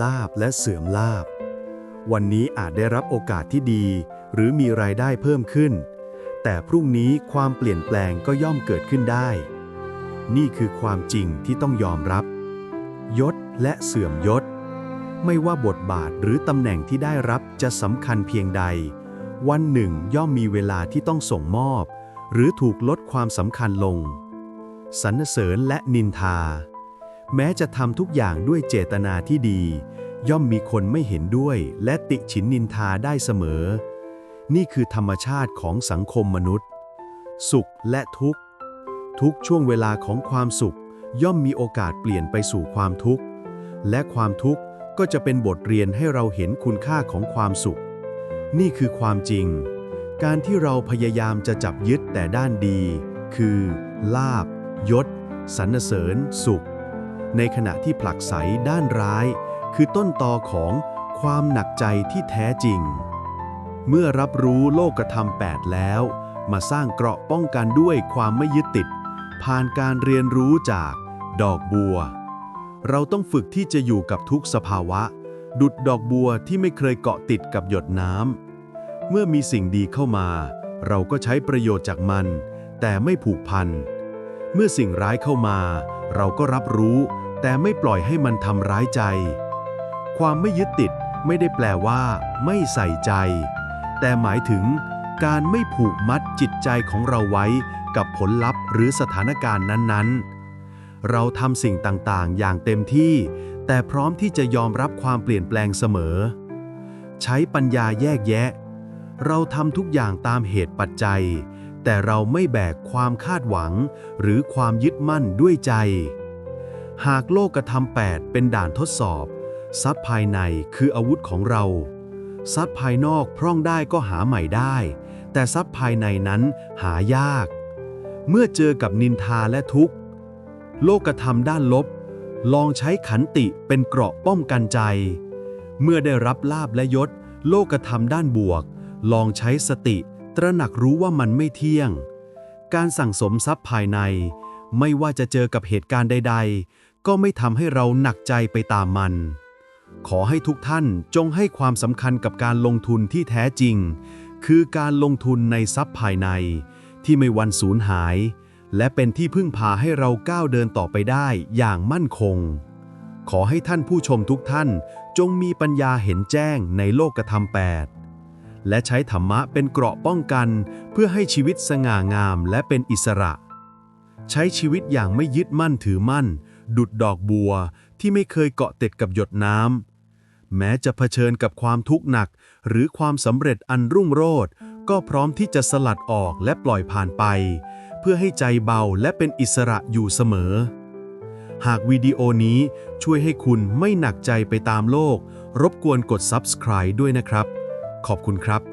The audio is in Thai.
ลาบและเสื่อมลาบ วันนี้อาจได้รับโอกาสที่ดี หรือมีรายได้เพิ่มขึ้น แต่พรุ่งนี้ความเปลี่ยนแปลงก็ย่อมเกิดขึ้นได้ นี่คือความจริงที่ต้องยอมรับ ยศและเสื่อมยศ ไม่ว่าบทบาทหรือตำแหน่งที่ได้รับจะสำคัญเพียงใด วันหนึ่งย่อมมีเวลาที่ต้องส่งมอบ หรือถูกลดความสำคัญลงสรรเสริญและนินทา แม้จะทำทุกอย่างด้วยเจตนาที่ดี ย่อมมีคนไม่เห็นด้วย และติฉินนินทาได้เสมอ นี่คือธรรมชาติของสังคมมนุษย์ สุขและทุกข์ ทุกช่วงเวลาของความสุข ย่อมมีโอกาสเปลี่ยนไปสู่ความทุกข์ และความทุกข์ก็จะเป็นบทเรียนให้เราเห็นคุณค่าของความสุข นี่คือความจริง การที่เราพยายามจะจับยึดแต่ด้านดี คือ ลาบยศสรรเสริญ สุข ในขณะที่ผลักไสด้านร้าย คือต้นตอของความหนักใจที่แท้จริง เมื่อรับรู้โลกธรรม8แล้ว มาสร้างเกราะป้องกันด้วยความไม่ยึดติด ผ่านการเรียนรู้จากดอกบัว เราต้องฝึกที่จะอยู่กับทุกสภาวะ ดุดดอกบัวที่ไม่เคยเกาะติดกับหยดน้ำเมื่อมีสิ่งดีเข้ามา เราก็ใช้ประโยชน์จากมัน แต่ไม่ผูกพัน เมื่อสิ่งร้ายเข้ามา เราก็รับรู้ แต่ไม่ปล่อยให้มันทำร้ายใจ ความไม่ยึดติดไม่ได้แปลว่า ไม่ใส่ใจ แต่หมายถึง การไม่ผูกมัดจิตใจของเราไว้กับผลลัพธ์หรือสถานการณ์นั้นๆ เราทำสิ่งต่างๆ อย่างเต็มที่ แต่พร้อมที่จะยอมรับความเปลี่ยนแปลงเสมอ ใช้ปัญญาแยกแยะ เราทำทุกอย่างตามเหตุปัจจัย แต่เราไม่แบกความคาดหวัง หรือความยึดมั่นด้วยใจ หากโลกธรรมแปดเป็นด่านทดสอบ ทรัพย์ภายในคืออาวุธของเรา ทรัพย์ภายนอกพร่องได้ก็หาใหม่ได้ แต่ทรัพย์ภายในนั้นหายาก เมื่อเจอกับนินทาและทุกข์ โลกธรรมด้านลบ ลองใช้ขันติเป็นเกราะป้องกันใจ เมื่อได้รับลาบและยศ โลกธรรมด้านบวก ลองใช้สติ ตระหนักรู้ว่ามันไม่เที่ยง การสั่งสมทรัพย์ภายใน ไม่ว่าจะเจอกับเหตุการณ์ใด ๆ ก็ไม่ทำให้เราหนักใจไปตามมัน ขอให้ทุกท่านจงให้ความสำคัญกับการลงทุนที่แท้จริง คือการลงทุนในทรัพย์ภายใน ที่ไม่วันสูญหาย และเป็นที่พึ่งพาให้เราก้าวเดินต่อไปได้อย่างมั่นคง ขอให้ท่านผู้ชมทุกท่านจงมีปัญญาเห็นแจ้งในโลกธรรมแปด และใช้ธรรมะเป็นเกราะป้องกัน เพื่อให้ชีวิตสง่างามและเป็นอิสระ ใช้ชีวิตอย่างไม่ยึดมั่นถือมั่น ดุดดอกบัวที่ไม่เคยเกาะติดกับหยดน้ำแม้จะเผชิญกับความทุกข์หนัก หรือความสำเร็จอันรุ่งโรจน์ก็พร้อมที่จะสลัดออกและปล่อยผ่านไป เพื่อให้ใจเบาและเป็นอิสระอยู่เสมอ หากวิดีโอนี้ช่วยให้คุณไม่หนักใจไปตามโลก รบกวนกด subscribe ด้วยนะครับ ขอบคุณครับ